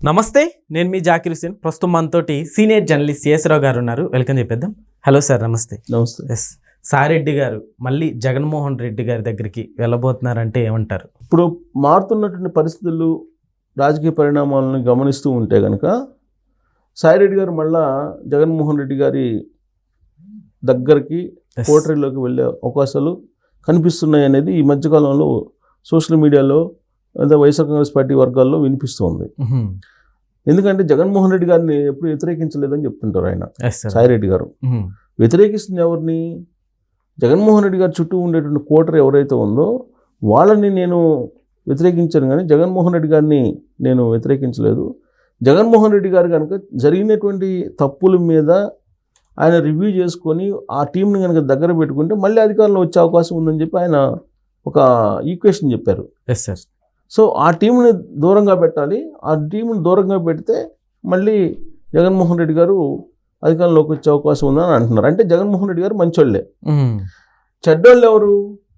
నమస్తే నేను మీ జాకిర్ హుసేన్ ప్రస్తుతం మనతోటి సీనియర్ జర్నలిస్ట్ సిఎస్రావు గారు ఉన్నారు. వెల్కమ్ చెప్పేద్దాం. హలో సార్ నమస్తే. నమస్తే. ఎస్ సారెడ్డి గారు మళ్ళీ జగన్మోహన్ రెడ్డి గారి దగ్గరికి వెళ్ళబోతున్నారంటే ఏమంటారు? ఇప్పుడు మారుతున్నటువంటి పరిస్థితులు రాజకీయ పరిణామాలను గమనిస్తూ ఉంటే కనుక సాయిరెడ్డి గారు మళ్ళా జగన్మోహన్ రెడ్డి గారి దగ్గరికి Yes. కోటరీలోకి వెళ్ళే అవకాశాలు కనిపిస్తున్నాయి అనేది ఈ మధ్యకాలంలో సోషల్ మీడియాలో లేదా వైఎస్ఆర్ కాంగ్రెస్ పార్టీ వర్గాల్లో వినిపిస్తోంది. ఎందుకంటే జగన్మోహన్ రెడ్డి గారిని ఎప్పుడు వ్యతిరేకించలేదని చెప్తుంటారు ఆయన సాయిరెడ్డి గారు. వ్యతిరేకిస్తుంది ఎవరిని? జగన్మోహన్ రెడ్డి గారి చుట్టూ ఉండేటువంటి కోటరీ ఎవరైతే ఉందో వాళ్ళని నేను వ్యతిరేకించాను కానీ జగన్మోహన్ రెడ్డి గారిని నేను వ్యతిరేకించలేదు. జగన్మోహన్ రెడ్డి గారు కనుక జరిగినటువంటి తప్పుల మీద ఆయన రివ్యూ చేసుకొని ఆ టీంని కనుక దగ్గర పెట్టుకుంటే మళ్ళీ అధికారంలో వచ్చే అవకాశం ఉందని చెప్పి ఆయన ఒక ఈక్వేషన్ చెప్పారు. ఎస్ సార్ సో ఆ టీంని దూరంగా పెట్టాలి. ఆ టీంని దూరంగా పెడితే మళ్ళీ జగన్మోహన్ రెడ్డి గారు అధికారంలోకి వచ్చే అవకాశం ఉందని అంటున్నారు. అంటే జగన్మోహన్ రెడ్డి గారు మంచోళ్ళే. చెడ్డోళ్ళు ఎవరు?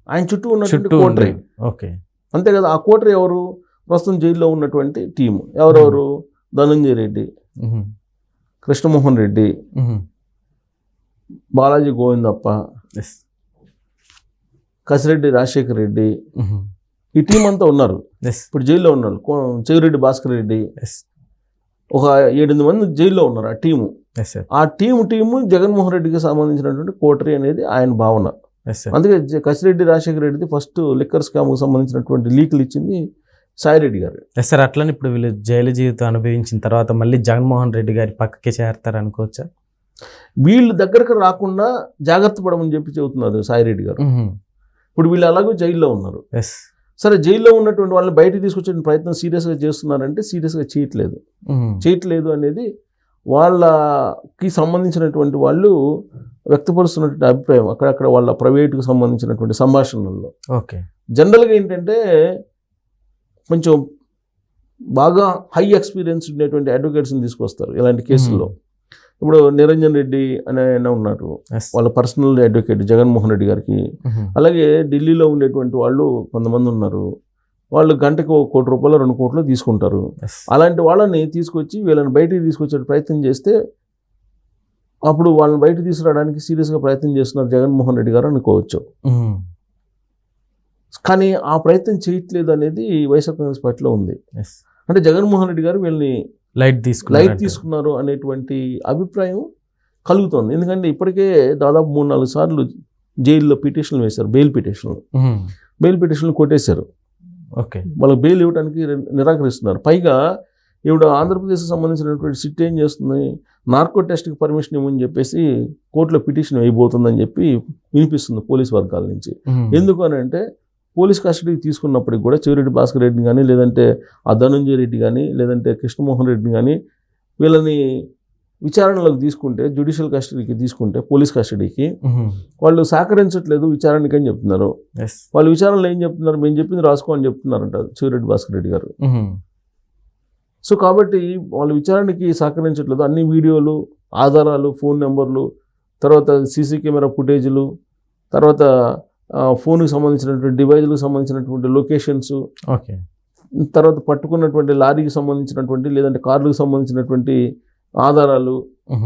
ఆయన చుట్టూ ఉన్నటువంటి చుట్టూ కోటరీ. ఓకే. అంతే కదా ఆ కోటరీ ఎవరు? ప్రస్తుతం జైల్లో ఉన్నటువంటి టీం ఎవరెవరు? ధనంజయ రెడ్డి మ్హూ. కృష్ణమోహన్ రెడ్డి. బాలాజీ గోవిందప్ప ఎస్. కసిరెడ్డి రాజశేఖర్ రెడ్డి. ఈ టీం అంతా ఉన్నారు. ఇప్పుడు జైల్లో ఉన్నారు. చెవిరెడ్డి భాస్కర్ రెడ్డి. ఎస్ ఒక ఏడెనిమిది మంది జైల్లో ఉన్నారు ఆ టీము ఆ టీము టీము జగన్మోహన్ రెడ్డికి సంబంధించినటువంటి కోటరీ అనేది ఆయన భావన. అందుకే కసిరెడ్డి రాజశేఖర రెడ్డిది ఫస్ట్ లిక్కర్ స్కామ్కి సంబంధించినటువంటి లీకులు ఇచ్చింది సాయిరెడ్డి గారు. ఎస్ సార్ అట్లని ఇప్పుడు వీళ్ళు జైలు జీవితం అనుభవించిన తర్వాత మళ్ళీ జగన్మోహన్ రెడ్డి గారి పక్కకే చేరతారు అనుకోవచ్చా? వీళ్ళు దగ్గరకు రాకుండా జాగ్రత్త పడమని చెప్పి చెబుతున్నారు సాయిరెడ్డి గారు. ఇప్పుడు వీళ్ళు అలాగూ జైల్లో ఉన్నారు. ఎస్ సరే జైల్లో ఉన్నటువంటి వాళ్ళని బయటికి తీసుకొచ్చే ప్రయత్నం సీరియస్గా చేస్తున్నారంటే సీరియస్గా చేయట్లేదు. చేయట్లేదు అనేది వాళ్ళకి సంబంధించినటువంటి వాళ్ళు వ్యక్తపరుస్తున్నటువంటి అభిప్రాయం. అక్కడక్కడ వాళ్ళ ప్రైవేటుకు సంబంధించినటువంటి సంభాషణల్లో. ఓకే. జనరల్గా ఏంటంటే కొంచెం బాగా హై ఎక్స్పీరియన్స్ ఉండేటువంటి అడ్వకేట్స్ని తీసుకొస్తారు ఇలాంటి కేసుల్లో. ఇప్పుడు నిరంజన్ రెడ్డి అనే ఆయన ఉన్నారు. వాళ్ళ పర్సనల్ అడ్వకేట్ జగన్మోహన్ రెడ్డి గారికి. అలాగే ఢిల్లీలో ఉండేటువంటి వాళ్ళు కొంతమంది ఉన్నారు. వాళ్ళు గంటకు ఒక కోటి రూపాయలు రెండు కోట్లు తీసుకుంటారు. అలాంటి వాళ్ళని తీసుకొచ్చి వీళ్ళని బయటికి తీసుకొచ్చే ప్రయత్నం చేస్తే అప్పుడు వాళ్ళని బయటికి తీసుకురావడానికి సీరియస్గా ప్రయత్నం చేస్తున్నారు జగన్మోహన్ రెడ్డి గారు అనుకోవచ్చు. కానీ ఆ ప్రయత్నం చేయట్లేదు అనేది వైఎస్ఆర్ కాంగ్రెస్ పార్టీలో ఉంది. అంటే జగన్మోహన్ రెడ్డి గారు వీళ్ళని లైట్ తీసుకున్నారు లైట్ తీసుకున్నారు అనేటువంటి అభిప్రాయం కలుగుతోంది. ఎందుకంటే ఇప్పటికే దాదాపు మూడు నాలుగు సార్లు జైల్లో పిటిషన్లు వేశారు బెయిల్ పిటిషన్లు. బెయిల్ పిటిషన్లు కొట్టేశారు. ఓకే. వాళ్ళకి బెయిల్ ఇవ్వడానికి నిరాకరిస్తున్నారు. పైగా ఇప్పుడు ఆంధ్రప్రదేశ్కి సంబంధించినటువంటి సిట్ ఏం చేస్తుంది? నార్కో టెస్ట్కి పర్మిషన్ ఇవ్వని చెప్పేసి కోర్టులో పిటిషన్ వేయబోతుందని చెప్పి వినిపిస్తుంది పోలీస్ వర్గాల నుంచి. ఎందుకు అని అంటే పోలీస్ కస్టడీకి తీసుకున్నప్పటికి కూడా చెవిరెడ్డి భాస్కర్ రెడ్డిని కానీ లేదంటే ఆ ధనంజయ రెడ్డి కానీ లేదంటే కృష్ణమోహన్ రెడ్డిని కానీ వీళ్ళని విచారణలోకి తీసుకుంటే జ్యుడిషియల్ కస్టడీకి తీసుకుంటే పోలీస్ కస్టడీకి వాళ్ళు సహకరించట్లేదు విచారణకి అని చెప్తున్నారు. వాళ్ళు విచారణలో ఏం చెప్తున్నారు? మేము చెప్పింది రాసుకో అని చెప్తున్నారంట చెవిరెడ్డి భాస్కర్ రెడ్డి గారు. సో కాబట్టి వాళ్ళు విచారణకి సహకరించట్లేదు. అన్ని వీడియోలు ఆధారాలు ఫోన్ నెంబర్లు తర్వాత సీసీ కెమెరా ఫుటేజీలు తర్వాత ఫోన్కి సంబంధించినటువంటి డివైజ్లకు సంబంధించినటువంటి లొకేషన్స్ ఓకే. తర్వాత పట్టుకున్నటువంటి లారీకి సంబంధించినటువంటి లేదంటే కార్లకు సంబంధించినటువంటి ఆధారాలు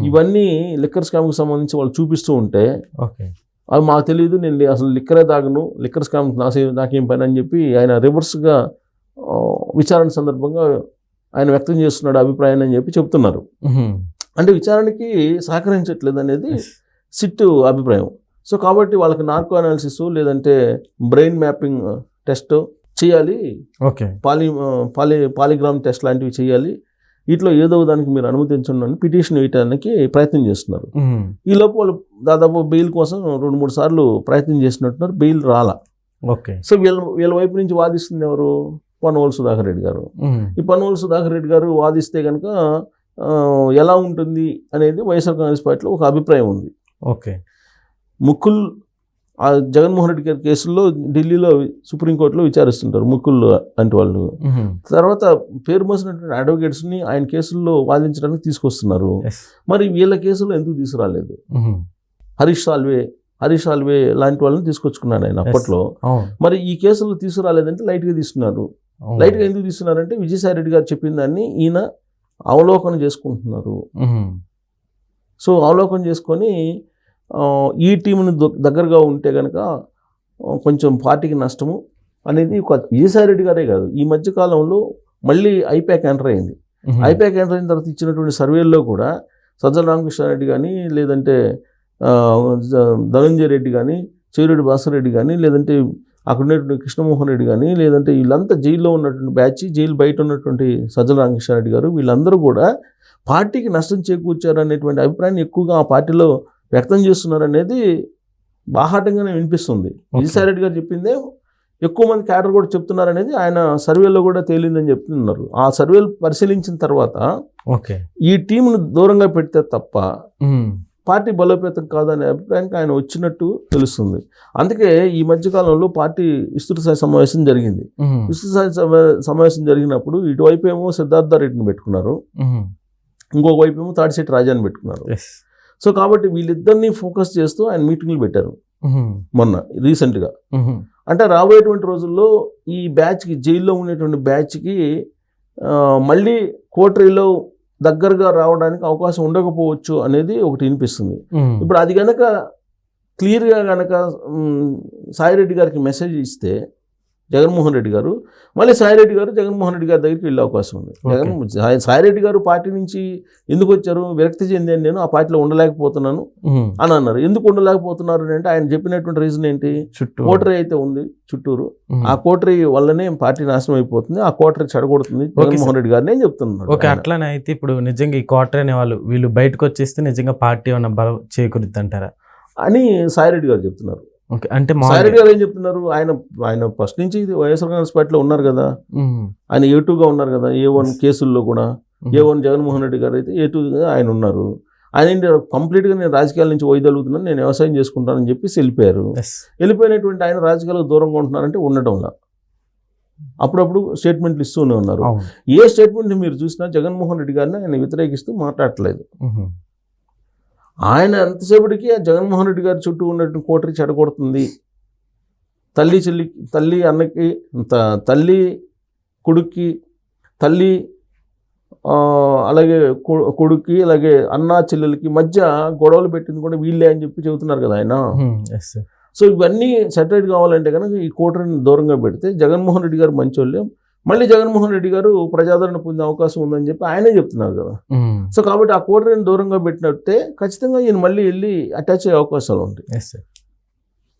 ఇవన్నీ లిక్కర్ స్కామ్కి సంబంధించి వాళ్ళు చూపిస్తూ ఉంటే ఓకే. అవి మాకు తెలియదు నేను అసలు లిక్కరే తాగను లిక్కర్ స్కామ్ నాసే నాకేం పని అని చెప్పి ఆయన రివర్స్గా విచారణ సందర్భంగా ఆయన వ్యక్తం చేస్తున్నాడు అభిప్రాయాన్ని అని చెప్పి చెప్తున్నారు. అంటే విచారణకి సహకరించట్లేదు అనేది సిట్ అభిప్రాయం. సో కాబట్టి వాళ్ళకి నార్కో అనాలిసిస్ లేదంటే బ్రెయిన్ మ్యాపింగ్ టెస్ట్ చేయాలి. Okay. Poly poly polygram test లాంటివి చేయాలి. వీటిలో ఏదో దానికి మీరు అనుమతించండి అని పిటిషన్ వేయడానికి ప్రయత్నం చేస్తున్నారు. ఈ లోపు వాళ్ళు దాదాపు బెయిల్ కోసం రెండు మూడు సార్లు ప్రయత్నం చేసినట్టున్నారు. బెయిల్ రాలా. ఓకే. సో వీళ్ళ వీళ్ళ వైపు నుంచి వాదిస్తుంది ఎవరు? పనోలు సుధాకర్ రెడ్డి గారు. ఈ పనోలు సుధాకర్ రెడ్డి గారు వాదిస్తే కనుక ఆ, ఎలా ఉంటుంది అనేది వైఎస్ఆర్ కాంగ్రెస్ పార్టీలో ఒక అభిప్రాయం ఉంది. ఓకే. ముకుల్ ఆ జగన్మోహన్ రెడ్డి గారి కేసుల్లో ఢిల్లీలో సుప్రీంకోర్టులో విచారిస్తుంటారు ముకుల్ అంటే వాళ్ళు. తర్వాత పేరు మోసినటువంటి అడ్వకేట్స్ని ఆయన కేసుల్లో వాదించడానికి తీసుకొస్తున్నారు. మరి వీళ్ళ కేసులో ఎందుకు తీసుకురాలేదు? హరీష్ సాల్వే హరీష్ సాల్వే లాంటి వాళ్ళని తీసుకొచ్చుకున్నాడు ఆయన అప్పట్లో. మరి ఈ కేసులో తీసుకురాలేదంటే లైట్గా తీసుకున్నారు. లైట్గా ఎందుకు తీసుకున్నారంటే విజయసాయి రెడ్డి గారు చెప్పిన దాన్ని ఈయన అవలోకన చేసుకుంటున్నారు. సో అవలోకనం చేసుకొని ఈ టీంని దగ్గరగా ఉంటే కనుక కొంచెం పార్టీకి నష్టము అనేది ఒక విజయసాయి రెడ్డి గారే కాదు ఈ మధ్య కాలంలో మళ్ళీ ఐపాక్ ఎంటర్ అయింది. ఐపాక్ ఎంటర్ అయిన తర్వాత ఇచ్చినటువంటి సర్వేల్లో కూడా సజ్జల రామకృష్ణారెడ్డి కానీ లేదంటే ధనంజయ రెడ్డి కానీ చెవిరెడ్డి భాస్కర్ రెడ్డి కానీ లేదంటే అక్కడ ఉన్నటువంటి కృష్ణమోహన్ రెడ్డి కానీ లేదంటే వీళ్ళంతా జైల్లో ఉన్నటువంటి బ్యాచ్ జైలు బయట ఉన్నటువంటి సజ్జల రామకృష్ణారెడ్డి గారు వీళ్ళందరూ కూడా పార్టీకి నష్టం చేకూర్చారు అనేటువంటి అభిప్రాయాన్ని ఎక్కువగా ఆ పార్టీలో వ్యక్తం చేస్తున్నారు అనేది బాహాటంగానే వినిపిస్తుంది. విజయసాయి గారు చెప్పిందే ఎక్కువ మంది క్యాడర్ కూడా చెప్తున్నారు అనేది ఆయన సర్వేలో కూడా తేలిందని చెప్తున్నారు. ఆ సర్వేలు పరిశీలించిన తర్వాత ఓకే. ఈ టీంను దూరంగా పెడితే తప్ప. పార్టీ బలోపేతం కాదనే అభిప్రాయానికి ఆయన వచ్చినట్టు తెలుస్తుంది. అందుకే ఈ మధ్యకాలంలో పార్టీ విస్తృత స్థాయి సమావేశం జరిగింది. విస్తృత స్థాయి సమా- సమావేశం జరిగినప్పుడు ఇటువైపు ఏమో సిద్ధార్థ రెడ్డిని పెట్టుకున్నారు. ఇంకొక వైపు ఏమో తాడిశెట్టి రాజాని పెట్టుకున్నారు. సో కాబట్టి వీళ్ళిద్దరిని ఫోకస్ చేస్తూ ఆయన మీటింగ్లు పెట్టారు. మొన్న రీసెంట్గా. అంటే రాబోయేటువంటి రోజుల్లో ఈ బ్యాచ్కి జైల్లో ఉండేటువంటి బ్యాచ్కి మళ్ళీ కోటరీలో దగ్గరగా రావడానికి అవకాశం ఉండకపోవచ్చు అనేది ఒకటి వినిపిస్తుంది. ఇప్పుడు అది కనుక క్లియర్గా కనుక సాయిరెడ్డి గారికి మెసేజ్ ఇస్తే జగన్మోహన్ రెడ్డి గారు మళ్ళీ సాయిరెడ్డి గారు జగన్మోహన్ రెడ్డి గారి దగ్గరికి వెళ్ళే అవకాశం ఉంది. జగన్ సాయి- సాయిరెడ్డి గారు పార్టీ నుంచి ఎందుకు వచ్చారు? విరక్తి చెందాను నేను ఆ పార్టీలో ఉండలేకపోతున్నాను. అని అన్నారు. ఎందుకు ఉండలేకపోతున్నారు అంటే ఆయన చెప్పినటువంటి రీజన్ ఏంటి? చుట్టూ. కోటరీ అయితే ఉంది చుట్టూరు. ఆ కోటరీ వల్లనే పార్టీ నాశనం అయిపోతుంది. ఆ కోటరీ చెడగొడుతుంది. జగన్మోహన్ రెడ్డి గారిని చెప్తున్నాడు ఓకే ఆయన. అట్లానే అయితే ఇప్పుడు నిజంగా ఈ క్వార్టర్ అనే వాళ్ళు వీళ్ళు బయటకు వచ్చేస్తే నిజంగా పార్టీ ఏమన్నా బలం చేకూరుద్ది అంటారా? అని సాయిరెడ్డి గారు చెప్తున్నారు. ఓకే అంటే సాయిరెడ్డి గారు ఏం చెప్తున్నారు? ఆయన ఆయన ఫస్ట్ నుంచి ఇది వైఎస్ఆర్ కాంగ్రెస్ పార్టీలో ఉన్నారు కదా. ఆయన ఏ టూగా ఉన్నారు కదా ఏ వన్ కేసుల్లో కూడా. ఏ వన్ జగన్మోహన్ రెడ్డి గారు అయితే ఏ టూగా ఆయన ఉన్నారు. ఆయన ఏంటి కంప్లీట్గా నేను రాజకీయాల నుంచి వైదొలుగుతున్నాను నేను వ్యవసాయం చేసుకుంటానని చెప్పేసి వెళ్ళిపోయారు. వెళ్ళిపోయినటువంటి ఆయన రాజకీయాలకు దూరంగా ఉంటున్నారంటే ఉండటంలా. అప్పుడప్పుడు స్టేట్మెంట్లు ఇస్తూనే ఉన్నారు. ఏ స్టేట్మెంట్ మీరు చూసినా జగన్మోహన్ రెడ్డి గారిని ఆయన వ్యతిరేకిస్తూ మాట్లాడట్లేదు. ఉమ్. ఆయన ఎంతసేపటికి ఆ జగన్మోహన్ రెడ్డి గారి చుట్టూ ఉన్నటువంటి కోటరి చెడగొడుతుంది? తల్లి చెల్లి తల్లి అన్నకి తల్లి కొడుక్కి తల్లి అలాగే కొడుక్కి అలాగే అన్న చెల్లెలకి మధ్య గొడవలు పెట్టింది కూడా వీళ్ళే అని చెప్పి చెబుతున్నారు కదా ఆయన. సో ఇవన్నీ సెటరేట్ కావాలంటే కనుక ఈ కోటరిని దూరంగా పెడితే జగన్మోహన్ రెడ్డి గారు మంచోళ్ళే. మళ్ళీ జగన్మోహన్ రెడ్డి గారు ప్రజాదరణ పొందే అవకాశం ఉందని చెప్పి ఆయనే చెప్తున్నారు కదా. సో కాబట్టి ఆ కోటరీని దూరంగా పెట్టినట్టే ఖచ్చితంగా ఈయన మళ్ళీ వెళ్ళి అటాచ్ అయ్యే అవకాశాలు ఉంటాయి. Yes sir.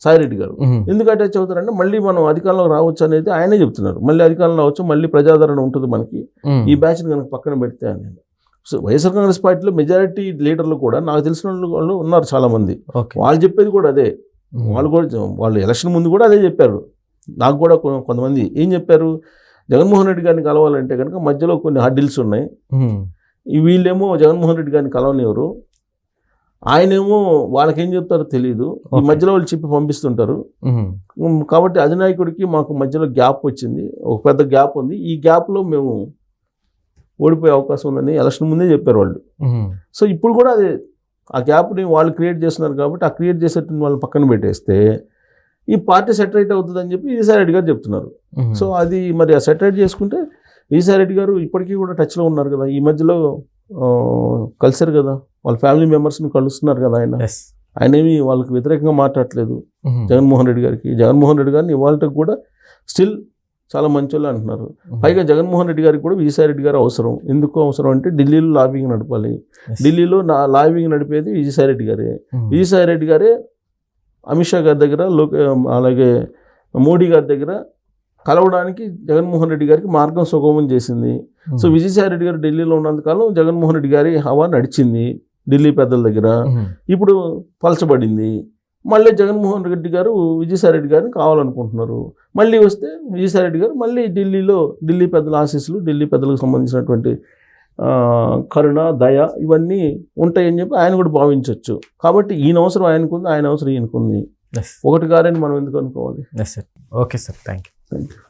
సాయిరెడ్డి గారు. ఎందుకు అటాచ్ అవుతారంటే మళ్ళీ మనం అధికారంలో రావచ్చు అనేది ఆయనే చెప్తున్నారు. మళ్ళీ అధికారంలో రావచ్చు మళ్ళీ ప్రజాదరణ ఉంటుంది మనకి. ఈ బ్యాచ్ని కనుక పక్కన పెడితే అనేది సో వైఎస్ఆర్ కాంగ్రెస్ పార్టీలో మెజారిటీ లీడర్లు కూడా నాకు తెలిసిన వాళ్ళు- ఉన్నారు చాలామంది. వాళ్ళు చెప్పేది కూడా అదే. వాళ్ళు కూడా వాళ్ళు ఎలక్షన్ ముందు కూడా అదే చెప్పారు. నాకు కూడా కొంతమంది ఏం చెప్పారు? జగన్మోహన్ రెడ్డి గారిని కలవాలంటే కనుక మధ్యలో కొన్ని హడ్డిల్స్ ఉన్నాయి. వీళ్ళేమో జగన్మోహన్ రెడ్డి గారిని కలవనివ్వరు. ఆయనేమో వాళ్ళకి ఏం చెప్తారో తెలియదు ఈ. మధ్యలో వాళ్ళు చెప్పి పంపిస్తుంటారు. కాబట్టి అధినాయకుడికి మాకు మధ్యలో గ్యాప్ వచ్చింది. ఒక పెద్ద గ్యాప్ ఉంది. ఈ గ్యాప్లో మేము ఓడిపోయే అవకాశం ఉందని ఎలక్షన్ ముందే చెప్పారు వాళ్ళు. సో ఇప్పుడు కూడా అదే ఆ గ్యాప్ని వాళ్ళు క్రియేట్ చేస్తున్నారు కాబట్టి ఆ క్రియేట్ చేసేటువంటి వాళ్ళని పక్కన పెట్టేస్తే ఈ పార్టీ సెటరేట్ అవుతుందని చెప్పి ఈసారి రెడ్డి గారు చెప్తున్నారు. సో అది మరి ఆ సెటరేట్ చేసుకుంటే ఈసారి రెడ్డి గారు ఇప్పటికీ కూడా టచ్లో ఉన్నారు కదా. ఈ మధ్యలో కలిసారు కదా. వాళ్ళ ఫ్యామిలీ మెంబర్స్ని కలుస్తున్నారు కదా ఆయన. ఆయన ఏమి వాళ్ళకి వ్యతిరేకంగా మాట్లాడట్లేదు ఉమ్. జగన్మోహన్ రెడ్డి గారికి. జగన్మోహన్ రెడ్డి గారిని ఇవాళకి కూడా స్టిల్ చాలా మంచోళ్ళు అంటున్నారు. ఉమ్. పైగా జగన్మోహన్ రెడ్డి గారికి కూడా విజయసాయి రెడ్డి గారు అవసరం. ఎందుకు అవసరం అంటే ఢిల్లీలో లాబింగ్ నడపాలి. ఢిల్లీలో నా లాబింగ్ నడిపేది విజయసాయి రెడ్డి గారే. ఉమ్. విజయసాయి రెడ్డి గారే అమిత్ షా గారి దగ్గర లోక అలాగే మోడీ గారి దగ్గర కలవడానికి జగన్మోహన్ రెడ్డి గారికి మార్గం సుగమం చేసింది. సో విజయసాయి రెడ్డి గారు ఢిల్లీలో ఉన్నంతకాలం జగన్మోహన్ రెడ్డి గారి హవా నడిచింది ఢిల్లీ పెద్దల దగ్గర. ఇప్పుడు పలచబడింది మళ్ళీ జగన్మోహన్ రెడ్డి గారు విజయసాయి రెడ్డి గారిని కావాలనుకుంటున్నారు మళ్ళీ వస్తే విజయసాయి రెడ్డి గారు మళ్ళీ ఢిల్లీలో ఢిల్లీ పెద్దల ఆశీస్సులు ఢిల్లీ పెద్దలకు సంబంధించినటువంటి కరుణ దయ ఇవన్నీ ఉంటాయని చెప్పి ఆయన కూడా భావించవచ్చు కాబట్టి ఈయన అవసరం ఆయనకుంది ఆయన అవసరం ఈయనకుంది. ఒకటి గారని మనం ఎందుకు అనుకోవాలి? Yes sir okay sir thank you thank you